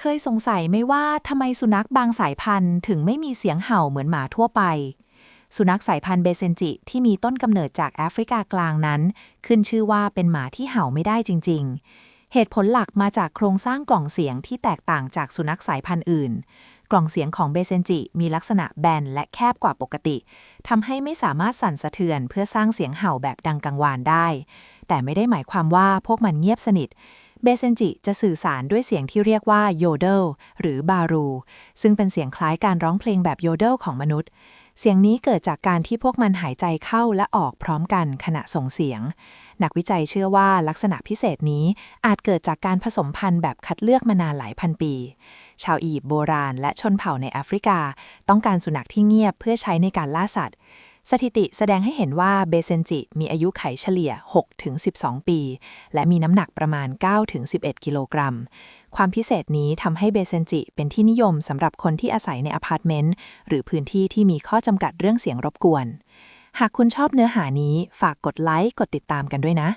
เคยสงสัยไหมว่าทำไมสุนัขบางสายพันธุ์ถึงไม่มีเสียงเห่าเหมือนหมาทั่วไป สุนัขสายพันธุ์เบเซนจิ ที่มีต้นกำเนิดจากแอฟริกากลางนั้น ขึ้นชื่อว่าเป็นหมาที่เห่าไม่ได้จริง ๆ เหตุผลหลักมาจากโครงสร้างกล่องเสียงที่แตกต่างจากสุนัขสายพันธุ์อื่น กล่องเสียงของเบเซนจิ มีลักษณะแบนและแคบกว่าปกติทำให้ไม่สามารถสั่นสะเทือนเพื่อสร้างเสียงเห่าแบบดังกังวานได้ แต่ไม่ได้หมายความว่าพวกมันเงียบสนิท เบเซนจิจะสื่อสารด้วยเสียงที่เรียกว่าโยเดลหรือบารู ซึ่งเป็นเสียงคล้ายการร้องเพลงแบบโยเดลของมนุษย์ เสียงนี้เกิดจากการที่พวกมันหายใจเข้าและออกพร้อมกันขณะส่งเสียง นักวิจัยเชื่อว่าลักษณะพิเศษนี้อาจเกิดจากการผสมพันธุ์แบบคัดเลือกมานานหลายพันปี ชาวอียิปต์โบราณและชนเผ่าในแอฟริกา ต้องการสุนัขที่เงียบเพื่อใช้ในการล่าสัตว์ สถิติแสดงให้เห็นว่าเบเซนจิมีอายุไขเฉลี่ย 6-12 ปี และมีน้ำหนักประมาณ 9-11 กิโลกรัม ความพิเศษนี้ทำให้เบเซนจิเป็นที่นิยมสำหรับคนที่อาศัยในอพาร์ตเมนต์ หรือพื้นที่ที่มีข้อจำกัดเรื่องเสียงรบกวน หากคุณชอบเนื้อหานี้ฝากกดไลค์ กดติดตามกันด้วยนะ